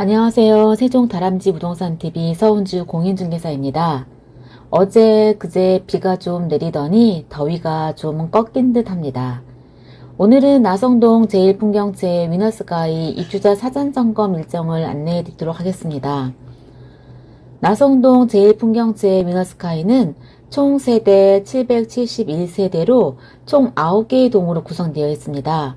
안녕하세요. 세종 다람쥐 부동산 TV 서운주 공인중개사입니다. 어제 그제 비가 좀 내리더니 더위가 좀 꺾인 듯 합니다. 오늘은 나성동 제1풍경채 위너스가이 입주자 사전 점검 일정을 안내해 드리도록 하겠습니다. 나성동 제1풍경채 위너스카이는 총 세대 771세대로 총 9개의 동으로 구성되어 있습니다.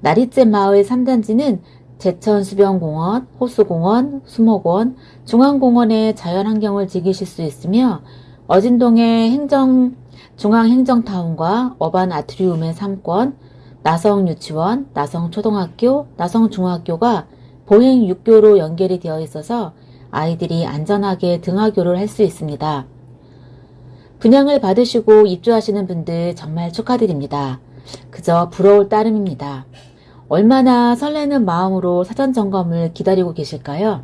나리째 마을 3단지는 제천수변공원, 호수공원, 수목원, 중앙공원의 자연환경을 즐기실 수 있으며 어진동의 행정, 중앙행정타운과 어반 아트리움의 3권, 나성유치원, 나성초등학교, 나성중학교가 보행 육교로 연결이 되어 있어서 아이들이 안전하게 등하교를 할 수 있습니다. 분양을 받으시고 입주하시는 분들 정말 축하드립니다. 그저 부러울 따름입니다. 얼마나 설레는 마음으로 사전 점검을 기다리고 계실까요?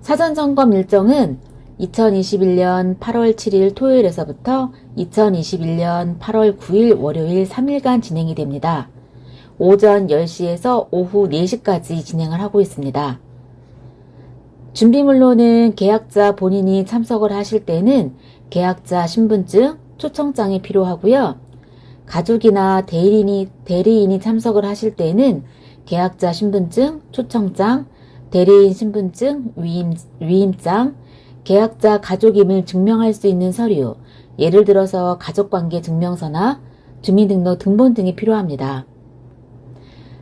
사전 점검 일정은 2021년 8월 7일 토요일에서부터 2021년 8월 9일 월요일 3일간 진행이 됩니다. 오전 10시에서 오후 4시까지 진행을 하고 있습니다. 준비물로는 계약자 본인이 참석을 하실 때는 계약자 신분증, 초청장이 필요하고요. 가족이나 대리인이, 대리인이 참석을 하실 때는 계약자 신분증, 초청장, 대리인 신분증, 위임, 위임장, 계약자 가족임을 증명할 수 있는 서류, 예를 들어서 가족관계 증명서나 주민등록 등본 등이 필요합니다.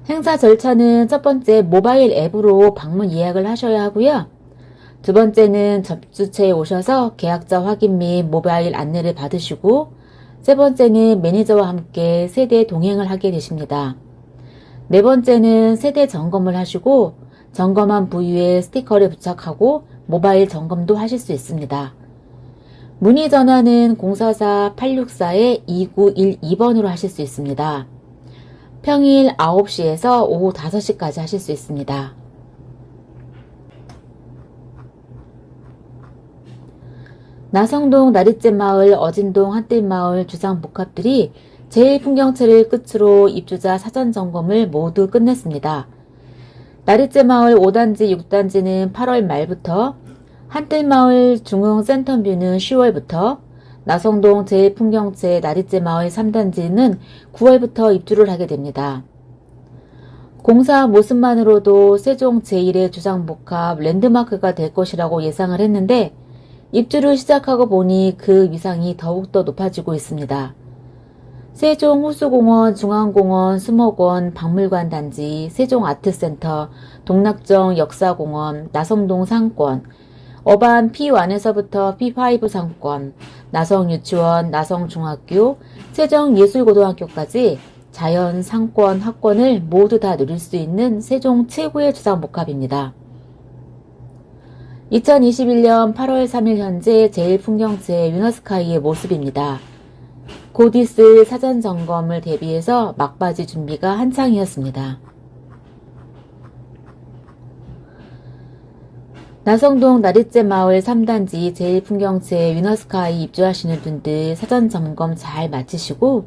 행사 절차는 첫 번째 모바일 앱으로 방문 예약을 하셔야 하고요. 두 번째는 접수처에 오셔서 계약자 확인 및 모바일 안내를 받으시고 세 번째는 매니저와 함께 세대 동행을 하게 되십니다. 네 번째는 세대 점검을 하시고 점검한 부위에 스티커를 부착하고 모바일 점검도 하실 수 있습니다. 문의 전화는 044-864-2912번으로 하실 수 있습니다. 평일 9시에서 오후 5시까지 하실 수 있습니다. 나성동 나리째 마을, 어진동 한뜰마을 주상 복합들이 제1풍경채를 끝으로 입주자 사전 점검을 모두 끝냈습니다. 나리째 마을 5단지, 6단지는 8월 말부터, 한뜰마을 중흥센터뷰는 10월부터, 나성동 제1풍경채 나리째 마을 3단지는 9월부터 입주를 하게 됩니다. 공사 모습만으로도 세종 제1의 주상복합 랜드마크가 될 것이라고 예상을 했는데 입주를 시작하고 보니 그 위상이 더욱더 높아지고 있습니다. 세종 호수공원, 중앙공원, 수목원, 박물관 단지, 세종 아트센터, 동락정 역사공원, 나성동 상권, 어반 P1에서부터 P5 상권, 나성유치원, 나성중학교, 세종예술고등학교까지 자연 상권 학권을 모두 다 누릴 수 있는 세종 최고의 주상복합입니다. 2021년 8월 3일 현재 제1풍경채 유너스카이의 모습입니다. 곧 있을 사전 점검을 대비해서 막바지 준비가 한창이었습니다. 나성동 나리째 마을 3단지 제1풍경채 위너스카이 입주하시는 분들 사전 점검 잘 마치시고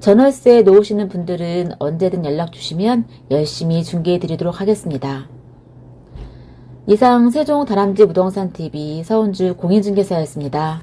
전월세 놓으시는 분들은 언제든 연락 주시면 열심히 중개해 드리도록 하겠습니다. 이상 세종 다람쥐 부동산 TV 서운주 공인중개사였습니다.